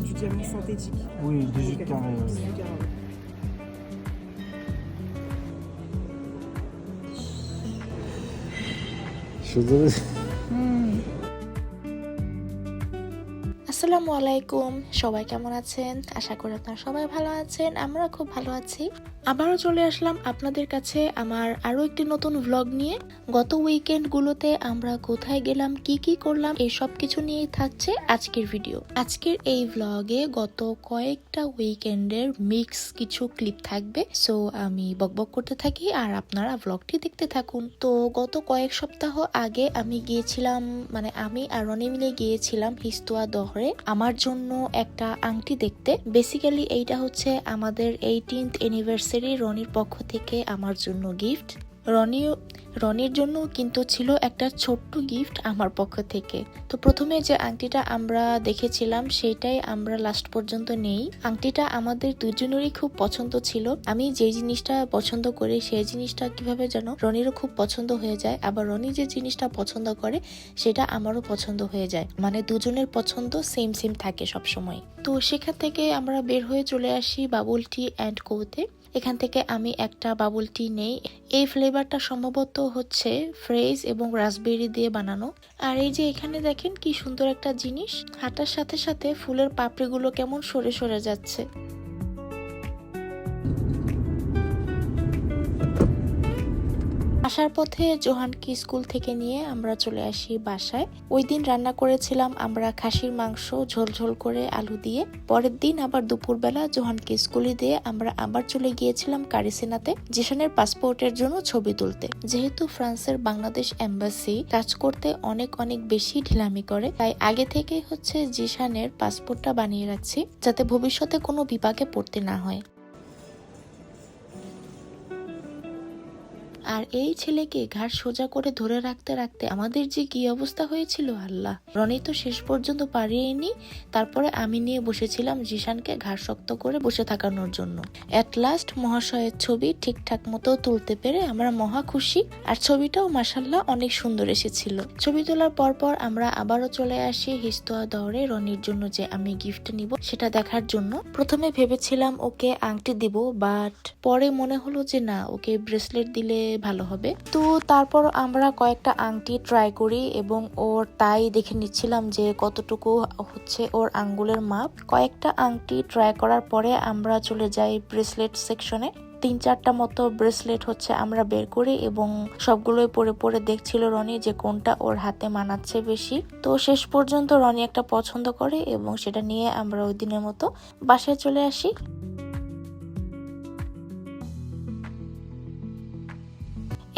du diamant synthétique. Oui, des jus carré. Je. আসসালামু আলাইকুম। সবাই কেমন আছেন? আশা করি আপনারা সবাই ভালো আছেন, আমরা খুব ভালো আছি। আবারও চলে আসলাম আপনাদের কাছে আমার আরও একটি নতুন ভ্লগ নিয়ে। গত উইকেন্ডগুলোতে আমরা কোথায় গেলাম, কি কি করলাম, এই সব কিছু নিয়েই থাকছে আজকের ভিডিও আজকের এই ভ্লগে গত কয়েকটা উইকেন্ডের মিক্স কিছু ক্লিপ থাকবে। সো আমি বকবক করতে থাকি আর আপনারা ভ্লগটি দেখতে থাকুন। তো, গত কয়েক সপ্তাহ আগে আমি গিয়েছিলাম মানে আমি আর রনি মিলে গিয়েছিলাম হিস্তুয়া দহরে। আমার জন্য একটা আংটি দেখতে। বেসিক্যালি এইটা হচ্ছে আমাদের এইটিন্থ অ্যানিভার্সারি রনির পক্ষ থেকে আমার জন্য গিফট রনি, রনির জন্য কিন্তু ছিল একটা ছোট্ট গিফট আমার পক্ষ থেকে। তো প্রথমে যে আংটিটা আমরা দেখেছিলাম সেটাই আমরা লাস্ট পর্যন্ত নেই। আংটিটা আমাদের দুজনেরই খুব পছন্দ ছিল। আমি যে জিনিসটা পছন্দ করি, সেই জিনিসটা কীভাবে যেন রনিরও খুব পছন্দ হয়ে যায়। আবার রনি যে জিনিসটা পছন্দ করে, সেটা আমারও পছন্দ হয়ে যায়। মানে দুজনের পছন্দ সেম সেম থাকে সব সময় তো সেখান থেকে আমরা বের হয়ে চলে আসি বাবুল টি অ্যান্ড কোতে এখান থেকে আমি একটা বাবুল টি নেই। এই ফ্লেভারটা সম্ভবত হচ্ছে ফ্রেজ এবং রাসবেরি দিয়ে বানানো। আর এই যে এখানে দেখেন কি সুন্দর একটা জিনিস। হাঁটার সাথে সাথে ফুলের পাপড়িগুলো কেমন সরে সরে যাচ্ছে। আসার পথে জোহানকে স্কুল থেকে নিয়ে আমরা চলে আসি বাসায়। ওই দিন রান্না করেছিলাম আমরা খাসির মাংস ঝোলঝোল করে আলু দিয়ে। পরের দিন আবার দুপুরবেলা জোহানকে স্কুলে দিয়ে আমরা আবার চলে গিয়েছিলাম কারিসিনাতে, জিশানের পাসপোর্টের জন্য ছবি তুলতে। যেহেতু ফ্রান্সের বাংলাদেশ এম্বাসি, কাজ করতে অনেক অনেক বেশি ঢিলামি করে, তাই আগে থেকে হচ্ছে জিশানের পাসপোর্টটা বানিয়ে রাখছি, যাতে ভবিষ্যতে কোনো বিপাকে পড়তে না হয়। আর এই ছেলেকে ঘাড় সোজা করে ধরে রাখতে রাখতে আমাদের যে কি অবস্থা হয়েছিল, আল্লাহ। রনি তো শেষ পর্যন্ত পারিয়েনি তারপরে আমি নিয়ে বসেছিলাম জিশানকে ঘাড় শক্ত করে বসে থাকানোর জন্য। অ্যাট লাস্ট মহাশয়ের ছবি ঠিকঠাক মতো তুলতে পেরে আমরা মহা খুশি, আর ছবিটাও মাসাল্লাহ অনেক সুন্দর এসেছিল। ছবি তোলার পর পর আমরা আবারও চলে আসি হিস্তোয়া দরে রনির জন্য যে আমি গিফট নিব সেটা দেখার জন্য। প্রথমে ভেবেছিলাম ওকে আংটি দিব বাট পরে মনে হলো যে না, ওকে ব্রেসলেট দিলে ভালো হবে। তো তারপর আমরা কয়েকটা আংটি ট্রাই করি এবং ওর তাই দেখে নিচ্ছিলাম যে কতটুকু হচ্ছে ওর আঙ্গুলের মাপ। কয়েকটা আংটি ট্রাই করার পরে আমরা চলে যাই ব্রেসলেট সেকশনে তিন চারটা মতো ব্রেসলেট হচ্ছে আমরা বের করি এবং সবগুলোই পরে পরে দেখছিল রনি যে কোনটা ওর হাতে মানাচ্ছে বেশি। তো শেষ পর্যন্ত রনি একটা পছন্দ করে এবং সেটা নিয়ে আমরা ওই দিনের মতো বাসায় চলে আসি।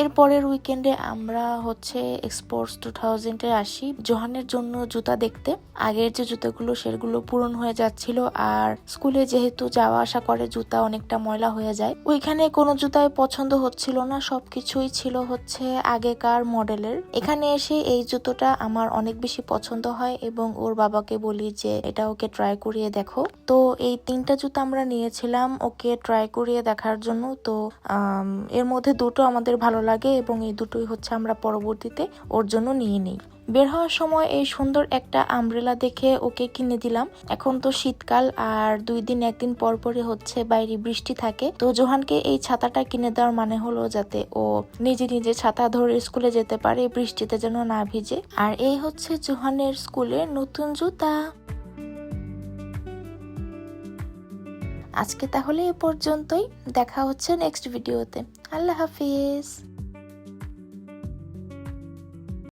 এর পরের উইকেন্ডে আমরা হচ্ছে এক্সপোর্টস টু থাউজেন্ডে আসি। জোহানের জন্য জুতা দেখতে। আগের যে জুতাগুলো, সেগুলো পূরণ হয়ে যাচ্ছিল। আর স্কুলে যেহেতু যাওয়া আসা করে, জুতা অনেকটা ময়লা হয়ে যায়। ওইখানে কোনো জুতাই পছন্দ হচ্ছিল না। সবকিছুই ছিল হচ্ছে আগেকার মডেলের। এখানে এসে এই জুতোটা আমার অনেক বেশি পছন্দ হয় এবং ওর বাবাকে বলি যে, এটা ওকে ট্রাই করিয়ে দেখো। তো এই তিনটা জুতো আমরা নিয়েছিলাম ওকে ট্রাই করিয়ে দেখার জন্য। তো এর মধ্যে দুটো আমাদের ভালো লাগে এবং এই দুটোই হচ্ছে আমরা পরবর্তীতে ওর জন্য নিয়ে নিই। বের হওয়ার সময় এই সুন্দর একটা আমব্রেলা দেখে ওকে কিনে দিলাম। এখন তো শীতকাল আর দুই দিন একদিন পর পরই হচ্ছে বাইরে বৃষ্টি থাকে। তো জোহানকে এই ছাতাটা কিনে দেওয়ার মানে হলো যাতে ও নিজে নিজে ছাতা ধরে স্কুলে যেতে পারে, বৃষ্টিতে যেন না ভিজে। আর এই হচ্ছে জোহানের স্কুলের নতুন জুতা। আজকে তাহলে এ পর্যন্তই। দেখা হচ্ছে নেক্সট ভিডিওতে আল্লাহ হাফিজ।